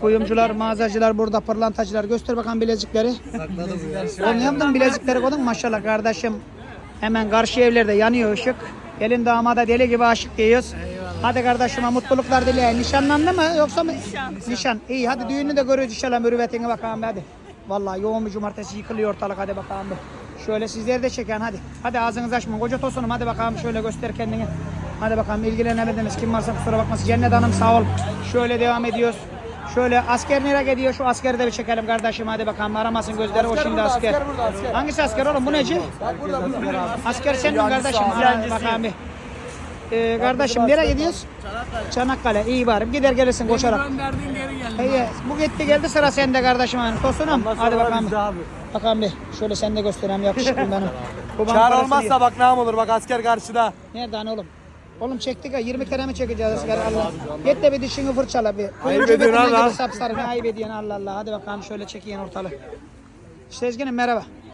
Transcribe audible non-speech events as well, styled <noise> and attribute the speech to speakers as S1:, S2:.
S1: Kuyumcular, mağazacılar burada, pırlantacılar. Göster bakalım bilezikleri. Oğlum yaptın bilezikleri koydun maşallah kardeşim. Hemen karşı evlerde yanıyor ışık. Gelin damada deli gibi aşık diyoruz. Hadi kardeşime mutluluklar dileyin. Nişanlandı mı yoksa mı? Nişan. Nişan. İyi hadi düğünü de görüyoruz inşallah mürüvvetine bakalım hadi. Vallahi yoğun bir cumartesi yıkılıyor ortalık hadi bakalım. Şöyle sizler de çeken hadi. Hadi ağzınızı açmayın. Koca tosunum hadi bakalım şöyle göster kendini. Hadi bakalım ilgilenemediniz. Kim varsa kusura bakmasın. Cennet Hanım sağ ol. Şöyle devam ediyoruz. Şöyle asker nereye gidiyor? Şu askeri de bir çekelim kardeşim. Hadi bakalım aramasın gözleri. O şimdi asker.
S2: asker burada, asker.
S1: Hangisi asker oğlum? Bu neci? Asker sen mi kardeşim? Hadi bakalım bir. Ee, kardeşim nereye gidiyoruz? Çanakkale. İyi varım. Gider gelirsin koşarak.
S3: Gönderdin geri geldi.
S1: İyi. Bu gitti geldi sıra sende kardeşim. Yani. Tosunum. Hadi bakalım. Bakalım bir. Şöyle sen de göstereyim yakışıklı <laughs> benim. Babanın
S2: Çağrı
S1: parası
S2: olmazsa bak nam olur bak asker karşıda.
S1: Nerede hani oğlum? Oğlum çektik ya 20 kere mi çekeceğiz asker Allah. Git de bir dişini fırçala bir. Kuyumcu
S2: ediyorsun Allah.
S1: sapsarı ne ayıp ediyorsun Allah Allah. Hadi bakalım şöyle çekeyim ortalığı. Sezgin'im merhaba.